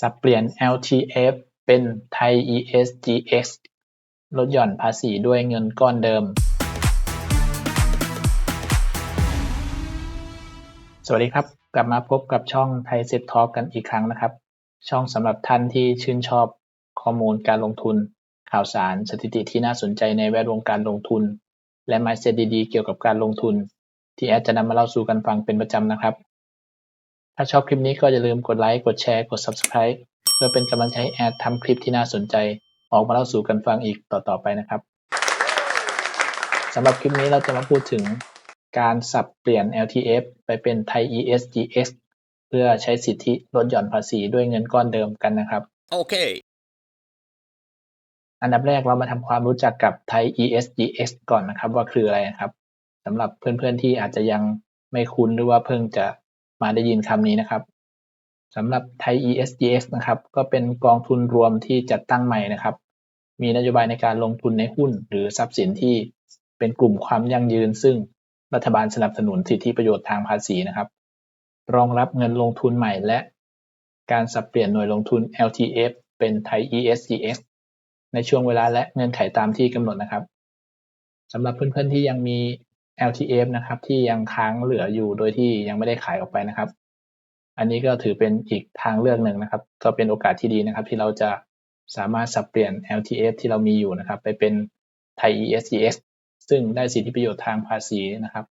สับเปลี่ยน LTF เป็น Thai ESGX ลดหย่อนภาษีด้วยเงินก้อนเดิม สวัสดีครับ กลับมาพบกับช่องไทยเซ็ตทอกันอีกครั้งนะครับ ช่องสำหรับท่านที่ชื่นชอบข้อมูลการลงทุน ข่าวสารสถิติที่น่าสนใจในแวดวงการลงทุน และ mindset ดีๆ เกี่ยวกับการลงทุน ที่แอดจะนำมาเล่าสู่กันฟังเป็นประจำนะครับ ถ้าชอบคลิปนี้ก็อย่าลืมกดไลค์ กดแชร์ กด Subscribe เพื่อเป็นกำลังใจให้แอดทำคลิปที่น่าสนใจ ออกมาเล่าสู่กันฟังอีกต่อๆไปนะครับสำหรับคลิปนี้เราจะมาพูดถึงการสับเปลี่ยน LTF ไปเป็น Thai ESGX เพื่อใช้สิทธิลดหย่อนภาษีด้วยเงินก้อนเดิมกันนะครับ Okay. อันดับแรกเรามาทำความรู้จักกับ Thai ESGX ก่อนนะครับว่าคืออะไรนะครับสำหรับเพื่อนๆที่อาจจะยังไม่คุ้นหรือว่าเพิ่งจะ มาได้ยินคำนี้นะครับสำหรับ Thai ESGX นะครับ ก็เป็นกองทุนรวมที่จัดตั้งใหม่นะครับ มีนโยบายในการลงทุนในหุ้น หรือทรัพย์สินที่เป็นกลุ่มความยั่งยืน ซึ่งรัฐบาลสนับสนุนสิทธิประโยชน์ทางภาษีนะครับ รองรับเงินลงทุนใหม่และ การสับเปลี่ยนหน่วยลงทุน LTF เป็น Thai ESGX ในช่วงเวลาและเงื่อนไขตามที่กำหนดนะครับสำหรับเพื่อนๆที่ยังมี LTF นะครับ ที่ยังค้างเหลืออยู่โดยที่ยังไม่ได้ขายออกไปนะครับ อันนี้ก็ถือเป็นอีกทางเลือกหนึ่งนะครับ ก็เป็นโอกาสที่ดีนะครับ ที่เราจะสามารถสับเปลี่ยน LTF ที่เรามีอยู่นะครับ ไปเป็น Thai ESGX ซึ่งได้สิทธิประโยชน์ทางภาษีนะครับ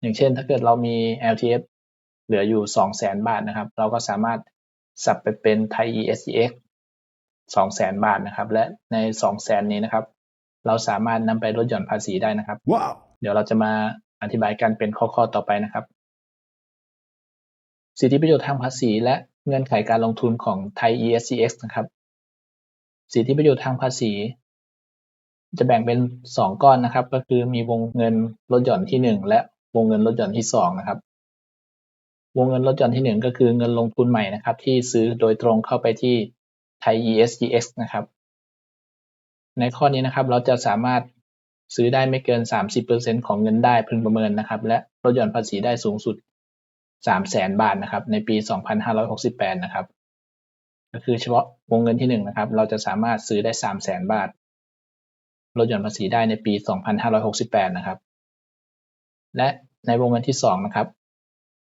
อย่างเช่น ถ้าเกิดเรามี LTF เหลืออยู่200,000บาทนะครับ เราก็สามารถสับไปเป็น Thai ESGX 200,000บาทนะครับ และใน 200,000นี้นะครับ เราสามารถนำไปลดหย่อนภาษีได้นะครับ Wow. เดี๋ยวเราจะมาอธิบายกันเป็นข้อๆต่อไปนะครับ สิทธิประโยชน์ทางภาษีและเงื่อนไขการลงทุนของ Thai ESGX นะครับ สิทธิประโยชน์ทางภาษี จะแบ่งเป็น 2 ก้อนนะครับ ก็คือมีวงเงินลดหย่อนที่ 1 และวงเงินลดหย่อนที่ 2 นะครับ วงเงินลดหย่อนที่ 1 ก็คือเงินลงทุนใหม่นะครับ ที่ซื้อโดยตรงเข้าไปที่ Thai ESGX นะครับ ในข้อนี้นะครับเราจะสามารถ ซื้อได้ไม่เกิน 30%ของเงินได้พึงประเมินนะครับ และลดหย่อนภาษีได้สูงสุด 300,000 บาทนะครับ ในปี 2568 นะครับ ก็คือเฉพาะวงเงินที่ 1 นะครับ เราจะสามารถซื้อได้ 300,000 บาทลดหย่อนภาษีได้ในปี 2568 นะครับ และในวงเงินที่ 2 นะครับ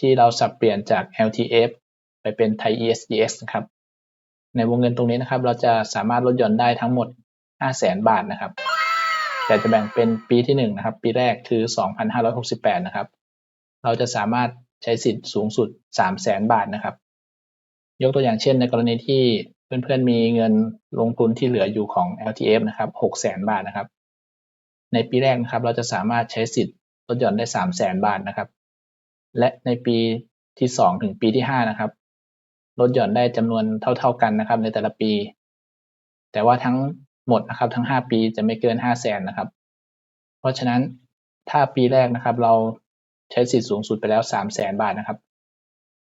ที่เราสับเปลี่ยนจาก LTF ไปเป็น Thai ESGX นะครับ ในวงเงินตรงนี้นะครับ เราจะสามารถลดหย่อนได้ทั้งหมด 500,000 บาทนะครับ แต่จะแบ่งเป็นปีที่1นะครับ ปีแรกคือ 2568 นะครับ เราจะสามารถใช้สิทธิ์สูงสุด 300,000 บาทนะครับ ยกตัวอย่างเช่น ในกรณีที่เพื่อนๆมีเงินลงทุนที่เหลืออยู่ของ LTF นะครับ 600,000 บาทนะครับ ในปีแรกนะครับ เราจะสามารถใช้สิทธิ์ลดหย่อนได้ 300,000 บาทนะครับ และในปีที่ 2 ถึงปีที่ 5 นะครับ ลดหย่อนได้จำนวนเท่า ๆกันนะครับ ในแต่ละปี แต่ว่าทั้ง หมดนะครับ ทั้ง 5 ปีจะไม่เกิน 500,000นะครับ เพราะฉะนั้นถ้าปีแรกนะครับ เราใช้สิทธิ์สูงสุดไปแล้ว 300,000บาทนะครับ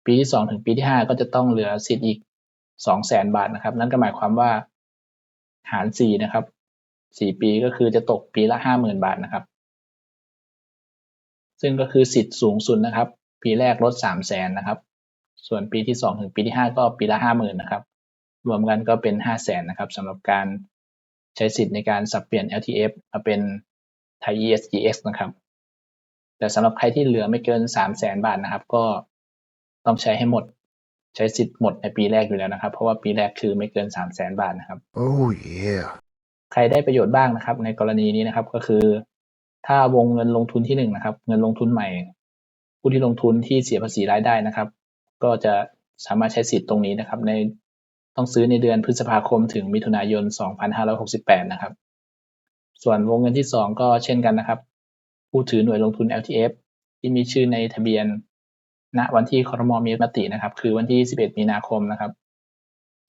ปีที่ 2 ถึงปีที่ 5 ก็จะต้องเหลือสิทธิ์อีก 200,000บาทนะครับ นั่นก็หมายความว่าหาร 4 นะครับ 4 ปีก็คือจะตกปีละ 50,000 บาทนะครับ ซึ่งก็คือสิทธิ์สูงสุดนะครับ ปีแรกลด 300,000นะครับ ส่วนปีที่ 2 ถึงปีที่ 5 ก็ปีละ 50,000นะครับรวมกันก็เป็น 500,000นะครับสำหรับการ ใช้สิทธิ์ในการสับเปลี่ยน LTF มาเป็น Thai ESGX นะครับ แต่สำหรับใครที่เหลือไม่เกิน 300,000บาทนะครับ ก็ต้องใช้ให้หมด ใช้สิทธิ์หมดในปีแรกอยู่แล้วนะครับ เพราะว่าปีแรกคือไม่เกิน 300,000บาทนะครับ Oh yeah. ใครได้ประโยชน์บ้างนะครับ ในกรณีนี้นะครับก็คือ ถ้าวงเงินลงทุนที่หนึ่งนะครับ เงินลงทุนใหม่ ผู้ที่ลงทุนที่เสียภาษีรายได้นะครับ ก็จะสามารถใช้สิทธิ์ตรงนี้นะครับ ใน ต้องซื้อในเดือนพฤษภาคมถึงมิถุนายน 2568 นะครับ ส่วนวงเงินที่ 2 ก็เช่นกันนะครับ ผู้ถือหน่วยลงทุน LTF ที่มีชื่อในทะเบียน ณ วันที่คอรมอมีมตินะครับ คือวันที่ 11 มีนาคมนะครับ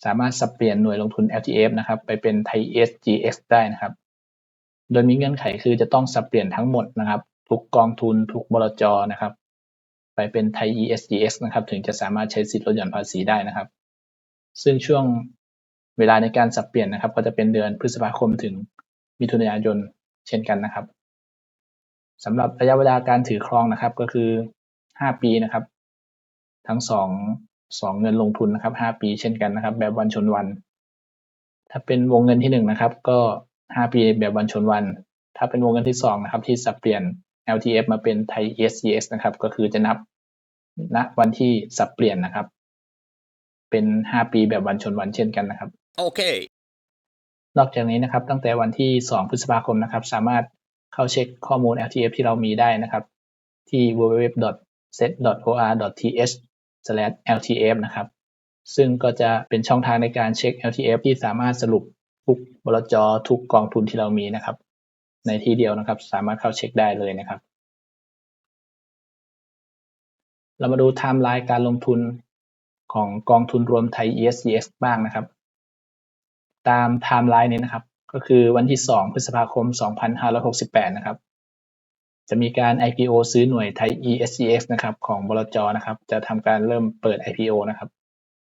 สามารถสับเปลี่ยนหน่วยลงทุน LTF นะครับ ไปเป็น Thai ESGX ได้นะครับ โดยมีเงื่อนไขคือจะต้องสับเปลี่ยนทั้งหมดนะครับ ทุกกองทุนทุกบลจนะครับ ไปเป็น Thai ESGX นะครับ ถึงจะสามารถใช้สิทธิลดหย่อนภาษีได้นะครับ ซึ่งช่วงเวลาในการสับเปลี่ยนนะครับ ก็จะเป็นเดือนพฤษภาคมถึงมิถุนายนเช่นกันนะครับสำหรับระยะเวลาการถือครองนะครับ ก็คือ 5 ปีนะครับ ทั้งสองเงินลงทุนนะครับห้าปีเช่นกันนะครับ แบบวันชนวัน ถ้าเป็นวงเงินที่หนึ่งนะครับ ก็ห้าปีแบบวันชนวัน ถ้าเป็นวงเงินที่สองนะครับ ที่สับเปลี่ยน LTF มาเป็นไทย ESCS นะครับ ก็คือจะนับณวันที่สับเปลี่ยนนะครับ เป็นห้าปีแบบวันชนวันเช่นกันนะครับ Okay. นอกจากนี้นะครับ ตั้งแต่วันที่2พฤษภาคมนะครับ สามารถเข้าเช็คข้อมูล LTF ที่เรามีได้นะครับ ที่ www.set.or.th/ltf นะครับซึ่งก็จะเป็นช่องทางในการเช็ค LTF ที่สามารถสรุปทุกบลจทุกกองทุนที่เรามีนะครับ ในที่เดียวนะครับ สามารถเข้าเช็คได้เลยนะครับ เรามาดูไทม์ไลน์การลงทุน ของกองทุนรวมไทย ESCS บ้างนะครับ ตามไทม์ไลน์นี้นะครับ ก็คือวันที่ 2 พฤษภาคม 2568 นะครับ จะมีการ IPO ซื้อหน่วยไทย ESCS นะครับของบลจนะครับ จะทำการเริ่มเปิด IPO นะครับ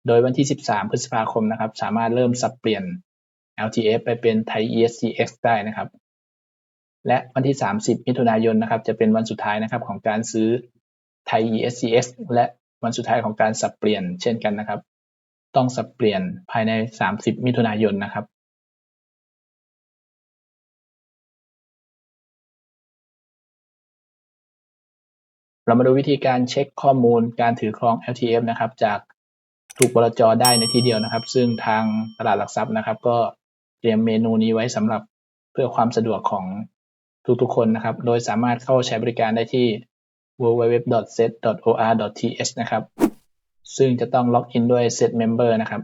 โดยวันที่ 13 พฤษภาคมนะครับ สามารถเริ่มสับเปลี่ยน LTF ไปเป็นไทย ESCX ได้นะครับ และวันที่ 30 มิถุนายนนะครับ จะเป็นวันสุดท้ายนะครับของการซื้อไทย ESCX และ วันสุดท้ายของการสับเปลี่ยนเช่นกันนะครับ ต้องสับเปลี่ยนภายใน 30 มิถุนายนนะครับเรามาดูวิธีการเช็คข้อมูลการถือครอง LTF นะครับ จากทุกบลจได้ในที่เดียวนะครับ ซึ่งทางตลาดหลักทรัพย์นะครับ ก็เตรียมเมนูนี้ไว้สำหรับเพื่อความสะดวกของทุกๆคนนะครับ โดยสามารถเข้าใช้บริการได้ที่ www.set.or.th นะครับ ซึ่งจะต้องล็อกอินด้วย Set Member นะครับ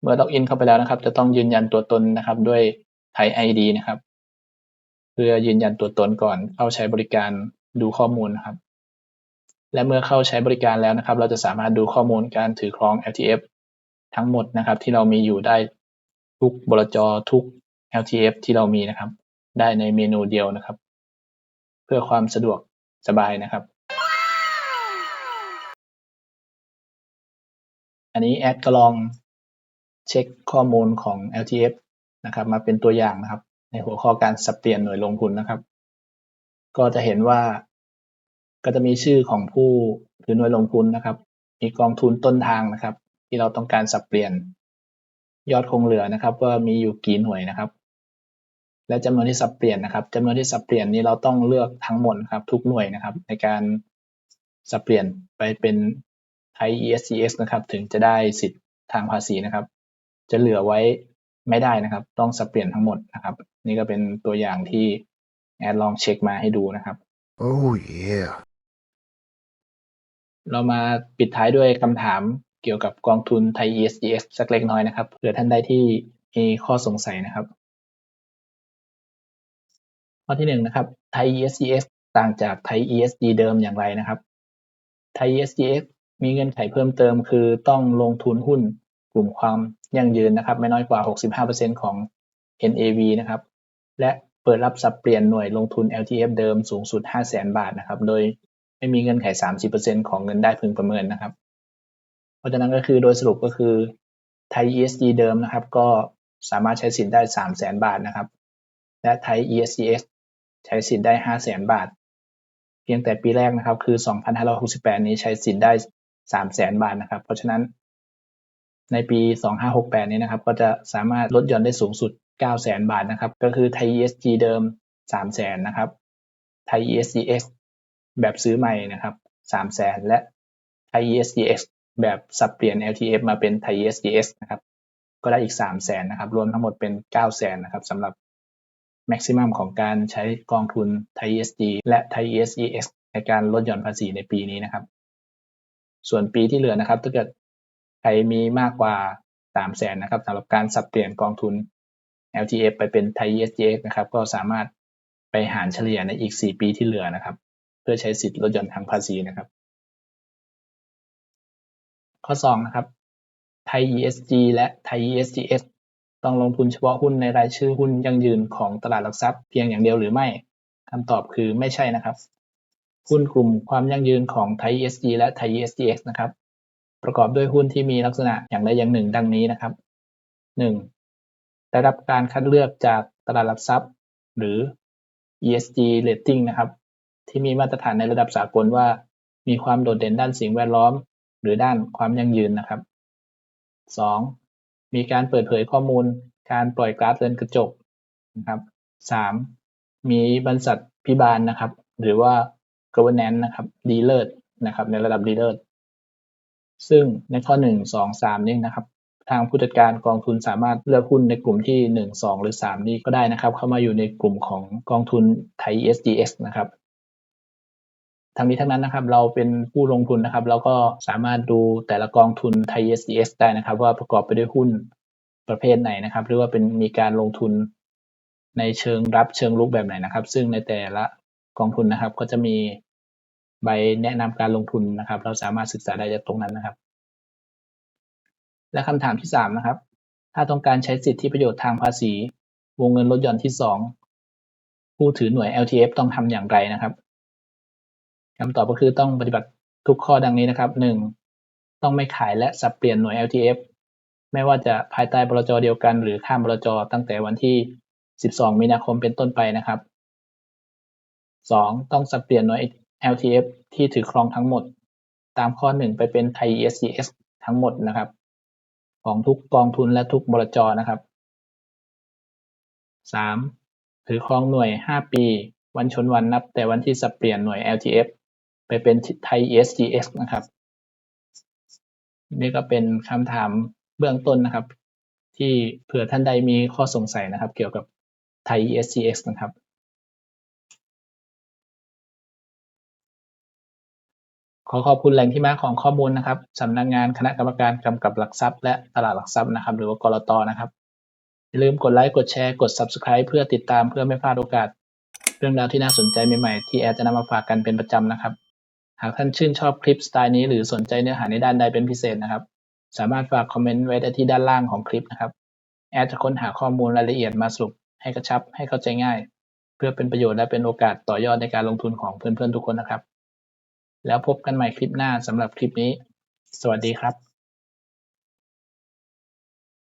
เมื่อล็อกอินเข้าไปแล้วนะครับ จะต้องยืนยันตัวตนนะครับด้วย Thai ID นะครับ เพื่อยืนยันตัวตนก่อนเข้าใช้บริการดูข้อมูลนะครับ และเมื่อเข้าใช้บริการแล้วนะครับ เราจะสามารถดูข้อมูลการถือครอง LTF ทั้งหมดนะครับที่เรามีอยู่ได้ทุกบลจทุก LTF ที่เรามีนะครับ ได้ในเมนูเดียวนะครับ เพื่อความสะดวก สบายนะครับ อันนี้แอดก็ลองเช็คข้อมูลของ LTF นะครับ มาเป็นตัวอย่างนะครับ ในหัวข้อการสับเปลี่ยนหน่วยลงทุนนะครับ ก็จะเห็นว่าก็จะมีชื่อของผู้ถือหน่วยลงทุนนะครับ มีกองทุนต้นทางนะครับ ที่เราต้องการสับเปลี่ยนยอดคงเหลือนะครับ ว่ามีอยู่กี่หน่วยนะครับ และจำนวนที่สับเปลี่ยนนะครับจำนวนที่สับเปลี่ยนนี้เราต้องเลือกทั้งหมดครับทุกหน่วยนะครับ ในการสับเปลี่ยนไปเป็นไทย ESCS นะครับ ถึงจะได้สิทธิ์ทางภาษีนะครับ จะเหลือไว้ไม่ได้นะครับ ต้องสับเปลี่ยนทั้งหมดนะครับ นี่ก็เป็นตัวอย่างที่แอดลองเช็คมาให้ดูนะครับ Oh yeah. เรามาปิดท้ายด้วยคำถามเกี่ยวกับกองทุนไทย ESGS สักเล็กน้อยนะครับเผื่อท่านใดที่มีข้อสงสัยนะครับ ข้อที่หนึ่งนะครับไทย ESGS ต่างจากไทย ESG เดิมอย่างไรนะครับไทย ESGS มีเงื่อนไขเพิ่มเติม คือต้องลงทุนหุ้นกลุ่มความยั่งยืนนะครับ ไม่น้อยกว่า 65%ของ NAV นะครับ และเปิดรับสับเปลี่ยนหน่วยลงทุน LTF เดิมสูงสุด 500,000 บาทนะครับ โดยไม่มีเงื่อนไข 30%ของเงินได้พึงประเมินนะครับ เพราะฉะนั้นก็คือโดยสรุปก็คือไทย ESG เดิมนะครับ ก็สามารถใช้สินได้ 300,000 บาทนะครับ และไทย ESCS ใช้สินได้500,000บาท เพียงแต่ปีแรกนะครับ คือ 2,568 นี้ใช้สินได้300,000บาทนะครับ เพราะฉะนั้น ในปี 2568 นี้นะครับ ก็จะสามารถลดหย่อนได้สูงสุด900,000บาทนะครับ ก็คือไทย ESG เดิม300,000นะครับไทย ESCS แบบซื้อใหม่นะครับ300,000และไทย ESCX แบบสับเปลี่ยน LTF มาเป็นไทย ESCS นะครับ ก็ได้อีก300,000นะครับ รวมทั้งหมดเป็น900,000นะครับสำหรับ maximum ของการใช้กองทุนไทย ESG และไทย ESCX ในการลดหย่อนภาษีในปีนี้นะครับ ส่วนปีที่เหลือนะครับถ้าเกิดใครมีมากกว่า300,000นะครับสำหรับการสับเปลี่ยนกองทุน LTF ไปเป็นไทย ESGX นะครับ ก็สามารถไปหารเฉลี่ยในอีก 4 ปีที่เหลือนะครับ เพื่อใช้สิทธิ์ลดหย่อนทางภาษีนะครับ ข้อ 2 นะครับไทย ESG และไทย ESGS ต้องลงทุนเฉพาะหุ้นในรายชื่อหุ้นยั่งยืนของตลาดหลักทรัพย์เพียงอย่างเดียวหรือไม่คำตอบคือไม่ใช่นะครับ หุ้นกลุ่มความยั่งยืนของไทย ESG และไทย ESGX นะครับ ประกอบด้วยหุ้นที่มีลักษณะอย่างใดอย่างหนึ่ง ดังนี้นะครับ 1. ได้รับการคัดเลือกจากตลาดหลักทรัพย์ หรือ ESG rating นะครับ ที่มีมาตรฐานในระดับสากลว่า มีความโดดเด่นด้านสิ่งแวดล้อม หรือด้านความยั่งยืนนะครับสอง มีการเปิดเผยข้อมูล การปล่อยก๊าซเรือนกระจกนะครับสามมีบริษัทพิบาลนะครับ หรือว่า governance นะครับดีเลิศนะครับ ในระดับดีเลิศซึ่งในข้อหนึ่งสองสามนี่นะครับ ทางผู้จัดการกองทุนสามารถเลือกหุ้นในกลุ่มที่หนึ่งสองหรือสามนี้ก็ได้นะครับ เข้ามาอยู่ในกลุ่มของกองทุนไทย SDX นะครับ ทั้งนี้ทั้งนั้นนะครับเราเป็นผู้ลงทุนนะครับ เราก็สามารถดูแต่ละกองทุนไทย SDS ได้นะครับ ว่าประกอบไปด้วยหุ้นประเภทไหนนะครับ หรือว่าเป็นมีการลงทุนในเชิงรับเชิงลุกแบบไหนนะครับ ซึ่งในแต่ละกองทุนนะครับ ก็จะมีใบแนะนำการลงทุนนะครับ เราสามารถศึกษาได้จากตรงนั้นนะครับ และคำถามที่สามนะครับ ถ้าต้องการใช้สิทธิประโยชน์ทางภาษี วงเงินลดหย่อนที่สองผู้ถือหน่วย LTF ต้องทำอย่างไรนะครับ คำตอบก็คือต้องปฏิบัติทุกข้อดังนี้นะครับหนึ่งต้องไม่ขายและสับเปลี่ยนหน่วย LTF ไม่ว่าจะภายใต้บลจเดียวกัน หรือข้ามบลจตั้งแต่วันที่ 12 มีนาคมเป็นต้นไปนะครับ 2. ต้องสับเปลี่ยนหน่วย LTF ที่ถือครองทั้งหมด ตามข้อ 1 ไปเป็นไทย ESGS ทั้งหมดนะครับ ของทุกกองทุนและทุกบลจนะครับ 3. ถือครองหน่วย 5 ปี วันชนวันนับ แต่วันที่สับเปลี่ยนหน่วย LTF ไปเป็นไทย ESGX นะครับ นี่ก็เป็นคำถามเบื้องต้นนะครับ ที่เผื่อท่านใดมีข้อสงสัยนะครับ เกี่ยวกับไทย ESGX นะครับ ขอขอบคุณแหล่งที่มาของข้อมูลนะครับสำนักงงานคณะกรรมการกำกับหลักทรัพย์ และตลาดหลักทรัพย์นะครับ หรือว่ากรตนะครับอย่าลืมกดไลค์ กดแชร์ กด Subscribe เพื่อติดตามเพื่อไม่พลาดโอกาส เรื่องราวที่น่าสนใจใหม่ๆ ที่แอดจะนำมาฝากกันเป็นประจำนะครับ หากท่านชื่นชอบคลิปสไตล์นี้หรือสนใจเนื้อหาในด้านใดเป็นพิเศษนะครับ สามารถฝากคอมเมนต์ไว้ได้ที่ด้านล่างของคลิปนะครับ แอดจะค้นหาข้อมูลรายละเอียดมาสรุปให้กระชับให้เข้าใจง่าย เพื่อเป็นประโยชน์และเป็นโอกาสต่อยอดในการลงทุนของเพื่อนๆทุกคนนะครับ แล้วพบกันใหม่คลิปหน้าสำหรับคลิปนี้ สวัสดีครับ